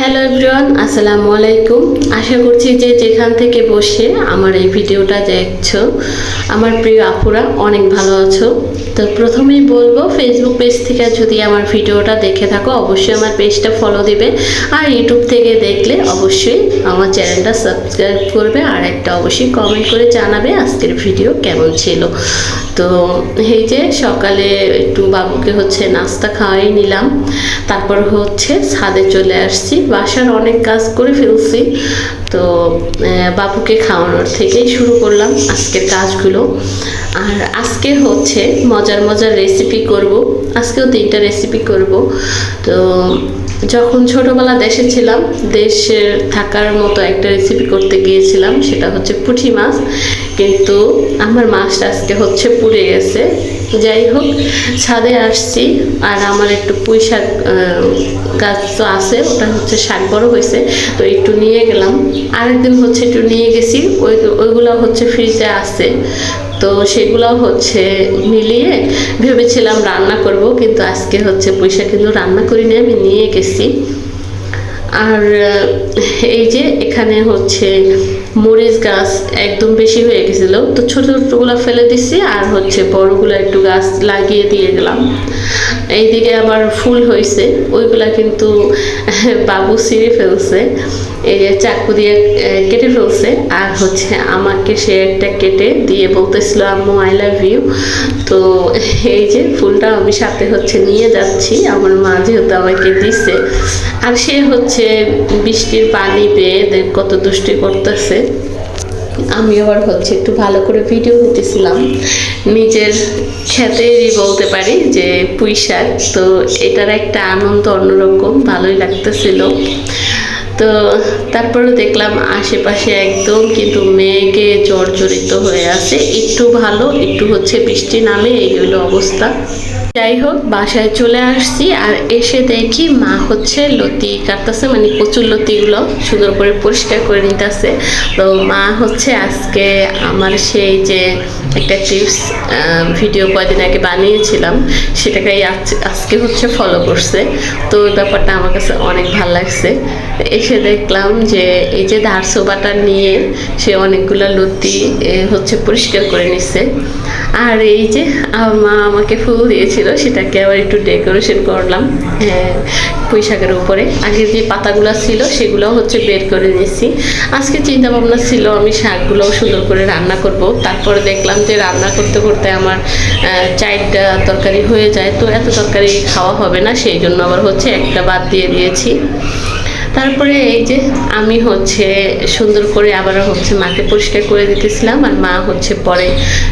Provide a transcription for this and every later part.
Hello everyone আসসালামু আলাইকুম। আশা করছি যে যেখান থেকে বসে আমার এই ভিডিওটা দেখছ, আমার প্রিয় আপুরা, অনেক ভালো আছো। তো প্রথমেই বলব ফেসবুক পেজ থেকে যদি আমার ভিডিওটা দেখে থাকো, অবশ্যই আমার পেজটা ফলো দিবে। আর ইউটিউব থেকে দেখলে অবশ্যই আমার চ্যানেলটা সাবস্ক্রাইব করবে আর একটা অবশ্যই কমেন্ট করে জানাবে আজকের ভিডিও কেমন ছিল। তো এই যে সকালে একটু বাবুকে হচ্ছে নাস্তা খাওয়াই নিলাম, তারপর হচ্ছে ছাদে চলে আসছি। বাসার অনেক কাজ করে ফেলছি, তো বাবুকে খাওয়ানোর থেকেই শুরু করলাম আজকের কাজগুলো। আর আজকে হচ্ছে মজার মজার রেসিপি করব। আজকেও তিনটা রেসিপি করব। তো যখন ছোটবেলা দেশে ছিলাম, দেশে থাকার মতো একটা রেসিপি করতে গিয়েছিলাম, সেটা হচ্ছে পুঁটি মাছ। কিন্তু আমার মাছটা আজকে হচ্ছে পুড়ে গেছে। যাই হোক, ছাদে আসছি। আর আমার একটু পুঁই শাক গাছ তো আছে, ওটা হচ্ছে শাক বড় হয়েছে, তো একটু নিয়ে গেলাম। আরেকদিন হচ্ছে একটু নিয়ে গেছি, ওই ওইগুলো হচ্ছে ফ্রিজে আছে। তো সেগুলো হচ্ছে মিলিয়ে ভেবেছিলাম রান্না করব, কিন্তু আজকে হচ্ছে পয়সা কিন্তু রান্না করি করিনি, আমি নিয়ে গেছি। আর এই যে এখানে হচ্ছে মরিচ গাছ একদম বেশি হয়ে গেছিল। তো ছোট ছোটগুলো ফেলে দিছি আর হচ্ছে বড়গুলো একটু গাছ লাগিয়ে দিয়ে গেলাম। এইদিকে আবার ফুল হয়েছে। ওইগুলা কিন্তু বাবু ছিঁড়ে ফেলছে। এই যে চাকু দিয়ে কেটে ফেলছে। আর হচ্ছে আমাকে সে একটা কেটে দিয়ে বলতেছিল, আম্মু আই লাভ ইউ তো এই যে ফুলটা আমি সাথে হচ্ছে নিয়ে যাচ্ছি। আমার মা যেহেতু আমাকে দিছে। আর সে হচ্ছে বৃষ্টির পানি পেয়ে কত দুষ্টি করতেছে। আমি আবার হচ্ছে একটু ভালো করে ভিডিও নিতেছিলাম নিজের ক্ষেতেরই বলতে পারি যে পুঁই শাক, তো এটার একটা আনন্দ অন্যরকম, ভালোই লাগতেছিল। তো তারপরে দেখলাম আশেপাশে একদম কিন্তু মেঘে জর্জরিত হয়ে আছে। একটু ভালো, একটু হচ্ছে বৃষ্টি নামে, এই হলো অবস্থা। যাই হোক বাসায় চলে আসছি আর এসে দেখি মা হচ্ছে লতি কাটতেছে মানে কচুর লতিগুলো সুন্দর করে পরিষ্কার করে নিতেছে। তো মা হচ্ছে আজকে আমার সেই যে একটা টিপস ভিডিও কয়দিন আগে বানিয়েছিলাম, সেটাকে আজ- আজকে হচ্ছে ফলো করছে। তো ওই ব্যাপারটা আমার কাছে অনেক ভালো লাগছে। এসে দেখলাম যে এই যে ধারসো বাটা নিয়ে সে অনেকগুলো লতি হচ্ছে পরিষ্কার করে নিচ্ছে আর এই যে আমার মা আমাকে ফুল দিয়েছিল সেটাকে আবার একটু ডেকোরেশন করলাম হ্যাঁ পুঁই শাকের উপরে। আগে যে পাতাগুলো ছিল সেগুলো হচ্ছে বের করে নিয়েছি। আজকে চিন্তা ভাবনা ছিল, আমি শাকগুলোও সুন্দর করে রান্না করব। তারপরে দেখলাম যে রান্না করতে করতে আমার চারটা তরকারি হয়ে যায়, তো এত তরকারি খাওয়া হবে না, সেই জন্য আবার হচ্ছে একটা বাদ দিয়ে দিয়েছি। তারপরে এই যে আমি হচ্ছে সুন্দর করে আবার হচ্ছে মাকে পরিষ্কার করে দিতেছিলাম আর মা হচ্ছে পরে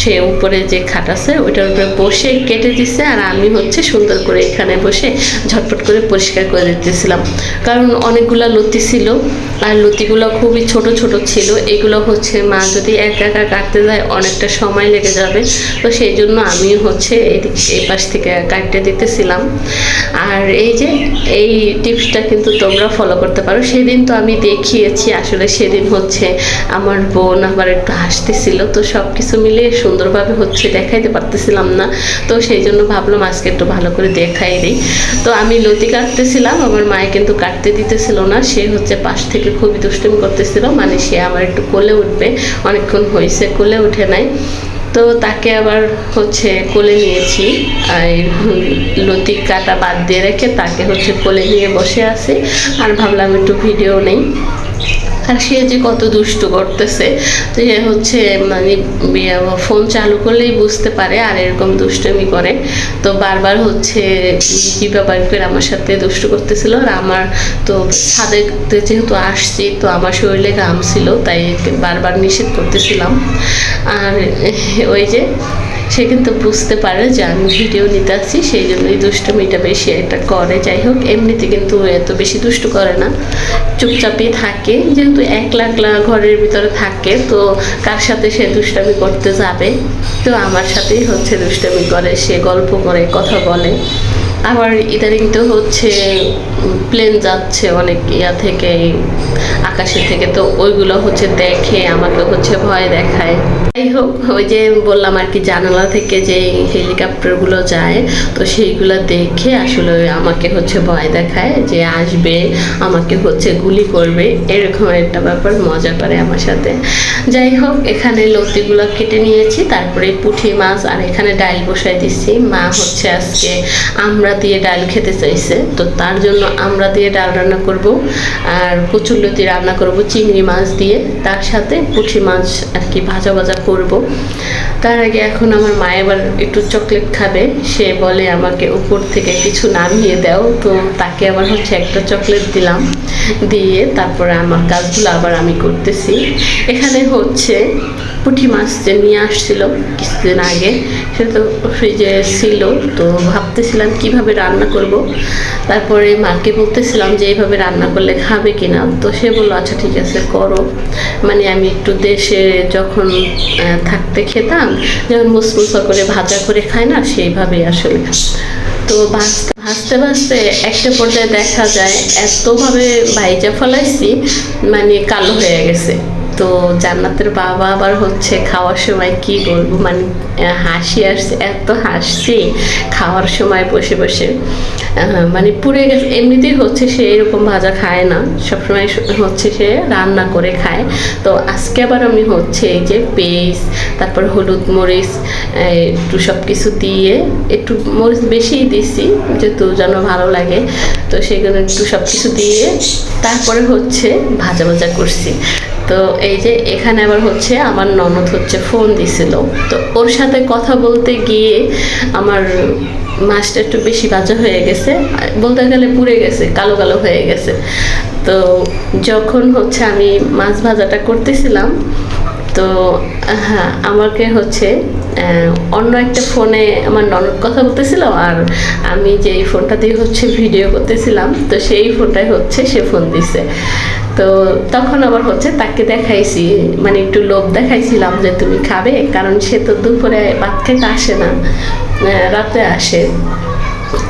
সে উপরে যে খাট আছে ওইটার উপরে বসে কেটে দিছে আর আমি হচ্ছে সুন্দর করে এখানে বসে ঝটপট করে পরিষ্কার করে দিতেছিলাম। কারণ অনেকগুলা লতি ছিল আর লতিগুলো খুবই ছোট ছোট ছিল। এগুলো হচ্ছে মা যদি একা একা কাটতে যায় অনেকটা সময় লেগে যাবে। তো সেই জন্য আমি হচ্ছে এই পাশ থেকে কাটতে দিতেছিলাম। আর এই যে এই টিপসটা কিন্তু তোমরা ফলো করতে পারো। সেদিন তো আমি দেখিয়েছি, আসলে সেদিন হচ্ছে আমার বোন আবার একটু হাসতেছিল। তো সব কিছু মিলিয়ে সুন্দরভাবে হচ্ছে দেখাইতে পারতেছিলাম না। তো সেই জন্য ভাবলাম আজকে একটু ভালো করে দেখাই দিই। তো আমি লতি কাটতেছিলাম, আমার মায়ে কিন্তু কাটতে দিতেছিল না। সে হচ্ছে পাশ থেকে খুবই দুষ্টুমি করতেছিল মানে সে আমার একটু কোলে উঠবে। অনেকক্ষণ হয়েছে কোলে উঠে নাই। তো তাকে আবার হচ্ছে কোলে নিয়েছি। আর লতিক কাটা বাদ দিয়ে রেখে তাকে হচ্ছে কোলে নিয়ে বসে আছি। আর ভাবলাম একটু ভিডিও নেই। আর সে যে কত দুষ্ট করতেছে, তো সে হচ্ছে মানে ফোন চালু করলেই বুঝতে পারে আর এরকম দুষ্টমি করে। তো বারবার হচ্ছে জিপা বার করে আমার সাথে দুষ্ট করতেছিল? আর আমার তো ছাদে যেহেতু আসছি, তো আমার শরীরে ঘাম ছিল, তাই বারবার নিষেধ করতেছিলাম। আর ওই যে সে কিন্তু বুঝতে পারে যে আমি ভিডিও নিতে আসছি সেই জন্যই দুষ্টমিটা বেশি একটা করে। যাই হোক, এমনিতে কিন্তু এত বেশি দুষ্ট করে না। চুপচাপই থাকে, যেহেতু একলা একলা ঘরের ভিতরে থাকে, তো কার সাথে সে দুষ্টামি করতে যাবে? তো আমার সাথেই হচ্ছে দুষ্টামি করে, সে গল্প করে, কথা বলে। আবার ইদানিং তো হচ্ছে প্লেন যাচ্ছে অনেক ইয়া থেকে আকাশে থেকে, তো ওইগুলো হচ্ছে দেখে, আমাকে হচ্ছে ভয় দেখায়। যাই হোক, ওই যে বললাম আর কি, জানালা থেকে যে হেলিকপ্টারগুলো যায়, তো সেইগুলো দেখে আসলে আমাকে হচ্ছে ভয় দেখায় যে আসবে, আমাকে হচ্ছে গুলি করবে, এরকম একটা ব্যাপার মজা করে আমার সাথে। যাই হোক, এখানে লতিগুলো কেটে নিয়েছি, তারপরে পুঁটি মাছ, আর এখানে ডাল বসাই দিচ্ছি। মা হচ্ছে আজকে আমরা দিয়ে ডাল খেতে চাইছে, তো তার জন্য আমরা দিয়ে ডাল রান্না করব, আর কচুরলতি রান্না করব চিংড়ি মাছ দিয়ে। তার সাথে পুঁটি মাছ আর কি ভাজা ভাজা করব। তার আগে এখন আমার মা এবার একটু চকলেট খাবে। সে বলে, আমাকে উপর থেকে কিছু নামিয়ে দাও। তো তাকে আবার হচ্ছে একটা চকলেট দিলাম। দিয়ে তারপরে আমার কাজগুলো আবার আমি করতেছি। এখানে হচ্ছে পুঁটি মাছ যে নিয়ে আসছিল কিছুদিন আগে, সেটা তো ফ্রিজে ছিল, তো ভাবতেছিলাম কীভাবে রান্না করব। তারপরে মাকে বলতেছিলাম যে এইভাবে রান্না করলে খাবে কিনা? তো সে বলল আচ্ছা ঠিক আছে, করো। মানে আমি একটু দেশে যখন থাকতে খেতাম, যেমন মুসমুসা করে ভাজা করে খাই না, সেইভাবেই আসলে। তো ভাজতে ভাজতে ভাজতে একটা পর্যায়ে দেখা যায়, এতভাবে ভাইজা ফলাইছি মানে কালো হয়ে গেছে। তো জান্নাতের বাবা আবার হচ্ছে খাওয়ার সময় কি বলব? মানে হাসি আসছে, এত হাসছি খাওয়ার সময় বসে বসে। মানে পুড়ে গেছে, এমনিতেই হচ্ছে সে এরকম ভাজা খায় না, সবসময় হচ্ছে সে রান্না করে খায়। তো আজকে আবার আমি হচ্ছে এই যে পেস্ট, তারপর হলুদ মরিচ একটু সব কিছু দিয়ে একটু মরিচ বেশিই দিছি, যেহেতু যেন ভালো লাগে। তো সেগুলো একটু সব কিছু দিয়ে তারপরে হচ্ছে ভাজা ভাজা করছি। তো এই যে এখানে আবার হচ্ছে আমার ননদ হচ্ছে ফোন দিছিল। তো ওর সাথে কথা বলতে গিয়ে আমার মাছটা একটু বেশি বাজা হয়ে গেছে। বলতে গেলে পুড়ে গেছে, কালো কালো হয়ে গেছে। তো যখন হচ্ছে আমি মাছ ভাজাটা করতেছিলাম তো হ্যাঁ আমাকে হচ্ছে অন্য একটা ফোনে আমার ননদ কথা বলতেছিল আর আমি যে এই ফোনটা দিয়ে হচ্ছে ভিডিও করতেছিলাম, তো সেই ফোনটাই হচ্ছে সে ফোন দিছে। তো তখন আবার হচ্ছে তাকে দেখাইছি মানে একটু লোভ দেখাইছিলাম যে তুমি খাবে, কারণ সে তো দুপুরে ভাত খেতে আসে না রাতে আসে।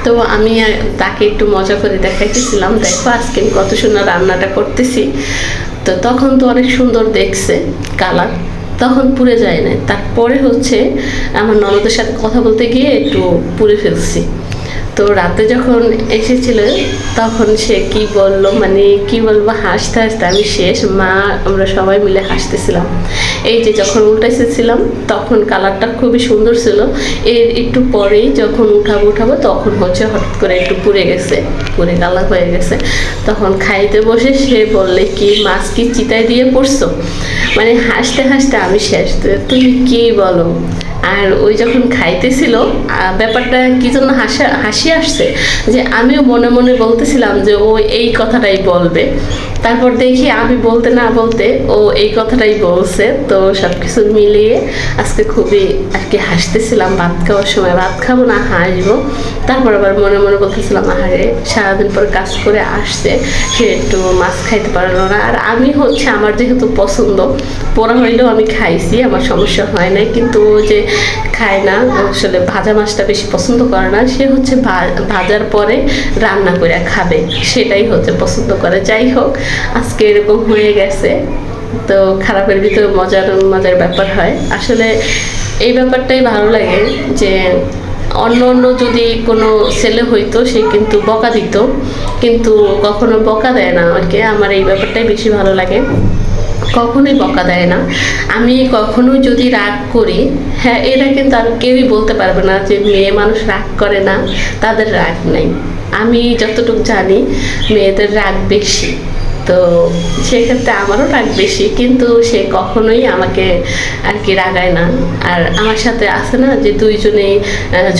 তো আমি তাকে একটু মজা করে দেখাইতেছিলাম, দেখো আজকে আমি কত সুন্দর রান্নাটা করতেছি। তো তখন তো অনেক সুন্দর দেখছে কালার, তখন পুড়ে যায় না তারপরে হচ্ছে আমার ননদের সাথে কথা বলতে গিয়ে একটু পুড়ে ফেলছি। তো রাতে যখন এসেছিল, তখন সে কি বলল মানে কি বলব, হাসতে হাসতে আমি শেষ, মা, আমরা সবাই মিলে হাসতেছিলাম। এই যে যখন উল্টাইতেছিলাম তখন কালারটা খুবই সুন্দর ছিল। এর একটু পরেই যখন উঠাবো উঠাবো, তখন হচ্ছে হঠাৎ করে একটু পুড়ে গেছে, পুড়ে কালার হয়ে গেছে। তখন খাইতে বসে সে বললে, কি মাছ কি চিতায় দিয়ে পড়ছো? মানে হাসতে হাসতে আমি শেষ। তুমি কি বলো? আর ওই যখন খাইতেছিল ব্যাপারটা কি জন্য হাসা, হাসি আসছে যে আমিও মনে মনে বলতেছিলাম যে ও এই কথাটাই বলবে। তারপর দেখি আমি বলতে না বলতে ও এই কথাটাই বলছে। তো সব কিছু মিলিয়ে আজকে খুবই আর কি হাসতেছিলাম, ভাত খাওয়ার সময় ভাত খাব না, হাসবো। তারপর আবার মনে মনে বলতেছিলাম, আহারে, সারাদিন পর কাজ করে আসছে, সে একটু মাছ খাইতে পারল না। আর আমি হচ্ছে আমার যেহেতু পছন্দ, পোড়া হইলেও আমি খাইছি, আমার সমস্যা হয় নাই। কিন্তু ও যে খায় না আসলে ভাজা মাছটা বেশি পছন্দ করে না। সে হচ্ছে ভাজার পরে রান্না করে খাবে, সেটাই হচ্ছে পছন্দ করে। যাই হোক আজকে এরকম হয়ে গেছে। তো খারাপের ভিতরে মজার মজার ব্যাপার হয়। আসলে এই ব্যাপারটাই ভালো লাগে যে অন্য অন্য যদি কোনো ছেলে হইতো, সে কিন্তু বকা দিত। কিন্তু কখনো বকা দেয় না আমাকে। আমার এই ব্যাপারটাই বেশি ভালো লাগে। কখনোই বকা দেয় না। আমি কখনো যদি রাগ করি হ্যাঁ এটা কিন্তু আর কেউই বলতে পারবে না যে মেয়ে মানুষ রাগ করে না। তাদের রাগ নেই। আমি যতটুকু জানি, মেয়েদের রাগ বেশি। তো সেক্ষেত্রে আমারও রাগ বেশি, কিন্তু সে কখনোই আমাকে আর কি রাগায় না। আর আমার সাথে আছে না যে দুইজনে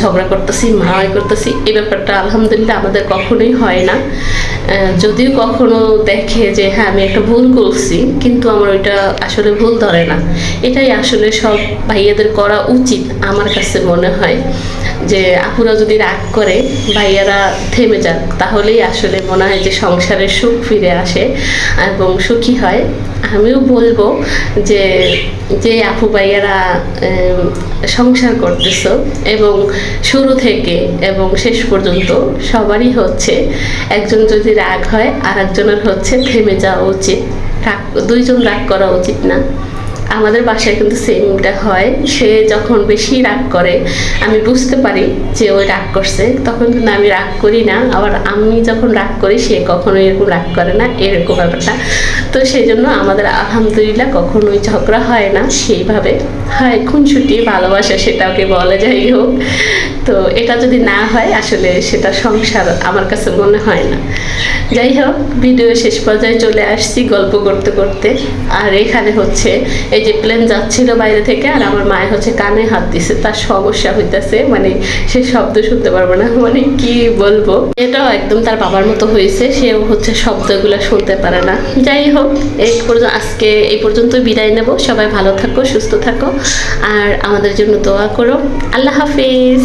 ঝগড়া করতেছি, মারামারি করতেছি, এই ব্যাপারটা আলহামদুলিল্লাহ আমাদের কখনোই হয় না। যদিও কখনো দেখে যে হ্যাঁ আমি একটা ভুল করছি, কিন্তু আমার ওইটা আসলে ভুল ধরে না। এটাই আসলে সব ভাইয়াদের করা উচিত, আমার কাছে মনে হয়। যে আপুরা যদি রাগ করে, ভাইয়ারা থেমে যাক, তাহলেই আসলে মনে হয় যে সংসারের সুখ ফিরে আসে এবং সুখী হয়। আমিও বলব যে যে আপু ভাইয়ারা সংসার করতেছো এবং শুরু থেকে এবং শেষ পর্যন্ত সবারই হচ্ছে একজন যদি রাগ হয় আর একজনের হচ্ছে থেমে যাওয়া উচিত। রাগ, দুইজন রাগ করা উচিত না। আমাদের বাসায় কিন্তু সেমটা হয়। সে যখন বেশি রাগ করে, আমি বুঝতে পারি যে ওই রাগ করছে। তখন কিন্তু আমি রাগ করি না। আবার আমি যখন রাগ করি, সে কখনো এরকম রাগ করে না, এরকম ব্যাপারটা। তো সেই জন্য আমাদের আলহামদুলিল্লাহ কখনোই ঝগড়া হয় না। সেইভাবে হয় খুনসুটি ভালোবাসা সেটাকে বলা, যাই হোক। তো এটা যদি না হয়, আসলে সেটা সংসার আমার কাছে মনে হয় না। যাই হোক, ভিডিও শেষ পর্যায়ে চলে আসছি গল্প করতে করতে। আর এখানে হচ্ছে এই যে প্লেন যাচ্ছিল বাইরে থেকে আর আমার মায়ের হচ্ছে কানে হাত দিছে, তার সমস্যা হইতেছে মানে সে শব্দ শুনতে পারবে না মানে কি বলব? এটাও একদম তার বাবার মতো হয়েছে, সেও হচ্ছে শব্দগুলো শুনতে পারে না। যাই হোক, এই পর্যন্ত আজকে এই পর্যন্ত বিদায় নেব। সবাই ভালো থাকো, সুস্থ থাকো, আর আমাদের জন্য দোয়া করো। আল্লাহ হাফিজ।